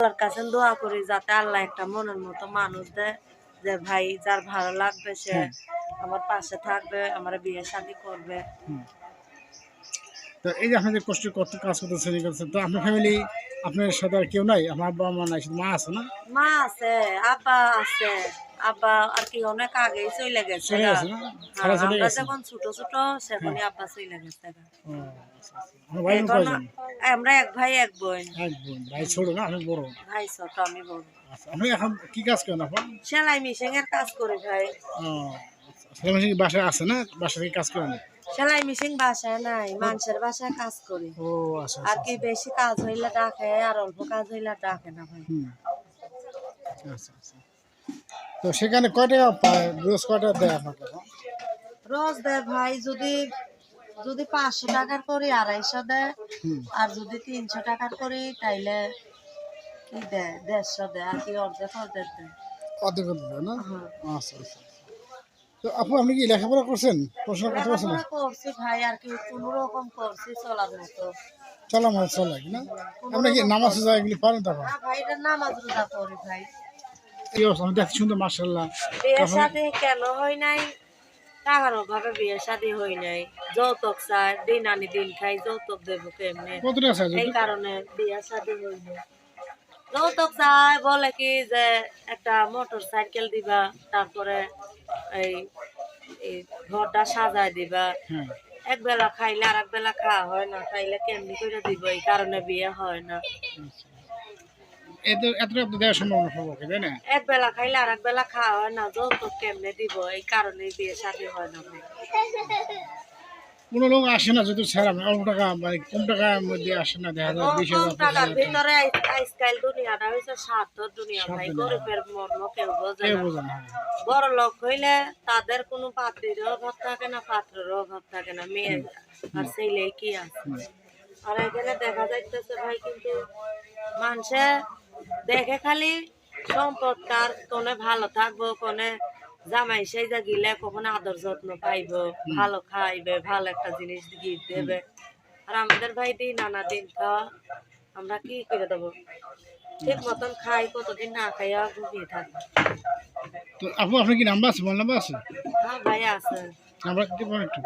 আল্লাহর কাছে দোয়া করি যাতে আল্লাহ একটা মনের মতো মানুষ দেয় যে ভাই যার ভালো লাগবে সে। আমার পাশে থাকবে আমার বিয়ে শাদি করবে। তো এই যে আপনাদের কষ্ট কত কাজ করতে এই করতেছেন তো আপনার ফ্যামিলি আপনার সাথে আর কেউ নাই? আমার বাবা মা নাই শুধু মা আছে না? মা আছে আব্বা আছে। আব্বা আর কি অনেক আগেই চলে গেছে হ্যাঁ, আমরা যখন ছোট ছোট সেখানে আব্বা চলে গেছে আচ্ছা, আচ্ছা। আমার এক ভাই এক বোন। ভাই ছোট না আমি বড়। ভাই ছোট আমি বড়। আচ্ছা আপনি এখন কি কাজ করেন সেলাই মিশিং এর কাজ করে ভাই। মেয়ে কি বাসায় আছে না? বাসায় কাজ করেন? সেলাই মেশিন বাসায় নাই মানুষের বাসায় কাজ করি। ও আচ্ছা আর কি বেশি কাজ হইলে ডাকে আর অল্প কাজ হইলে ডাকে না ভাই। হুম। আচ্ছা আচ্ছা। তো সেখানে কয় টাকা পায়? রোজ কয় টাকা দেয় আপনাকে? রোজ দেয় ভাই যদি যদি পাঁচশো টাকার করি আড়াইশো দেয় আর যদি তিনশো টাকার করি তাইলে কি দেয়? দেড়শো দেয় আর কি অর্ধেক অর্ধেক দেয়। অর্ধেক অর্ধেক দেয় না? হ্যাঁ। আচ্ছা আচ্ছা তো আপু আপনি কি লেখাপড়া করছেন? পড়াশোনা করতে পারছেন করছি ভাই আর কি কোনো রকম করছি চলার মতো। চলা চলে কি না? আপনি কি নামাজ রোজা এগুলি পারেন তখন ভাই এটা নামাজ রোজা করি ভাই। এই অবস্থা? আমি দেখতে সুন্দর মার্শাল্লাহ বিয়ে শাদী কেন হয় নাই? টাকার অভাবে বিয়ে শাদী নাই? যৌতুক চায় দিন আনি দিন খাই যৌতুক দেবো কেমনে? কত টাকা চাই এই কারণে বিয়ে শাদী নাই। যৌতুক চায় বলে কি যে একটা মোটর সাইকেল দিবা তারপরে এই ঘরটা সাজায় দিবা। হ্যাঁ। এক বেলা খাইলে আর এক বেলা খাওয়া হয় না খাইলে কেমনি করে দিব? এই কারণে বিয়ে হয় না। এত এতটা তো দেওয়া সম্ভব না সবাইকে তাই না? এক বেলা খাইলে আর এক বেলা খাওয়া হয় না যৌতুক কেমনে দিব? এই কারণে বিয়ে শাদী হয় না। কোনো লোক আসে না যদি ছেড়ে অল্প টাকা মানে কম টাকার মধ্যে আসে না দেখা যায় বিশ হাজার পঁচিশ টাকার হাজার টাকা। ভিতরে আজকাল দুনিয়াটা হয়েছে দুনিয়া ভাই। গরিবের মর্ম কেউ বোঝে না। বড় লোক হইলে তাদের কোনো পাত্রীর অভাব থাকে না পাত্রের অভাব থাকে না মেয়ে আর ছেলে কি আছে? আর এখানে দেখা যাইতেছে ভাই কিন্তু মানুষে দেখে খালি সম্পদ কার কোনে ভালো থাকব কোনে জামাই সেই যা গিলে কখনো আদর যত্ন পাইবো ভালো খাইবে ভালো একটা জিনিস গিফট দেবে। আর আমাদের ভাই দিন নানা দিন খাওয়া আমরা কি করে দেবো? ঠিক মতন খাই কতদিন না খাইয়া ঘুমিয়ে থাকব। তো আপু আপনার কি নাম্বার আছে? মোবাইল নাম্বার আছে? হ্যাঁ ভাই আছে। নাম্বার পারেন একটু।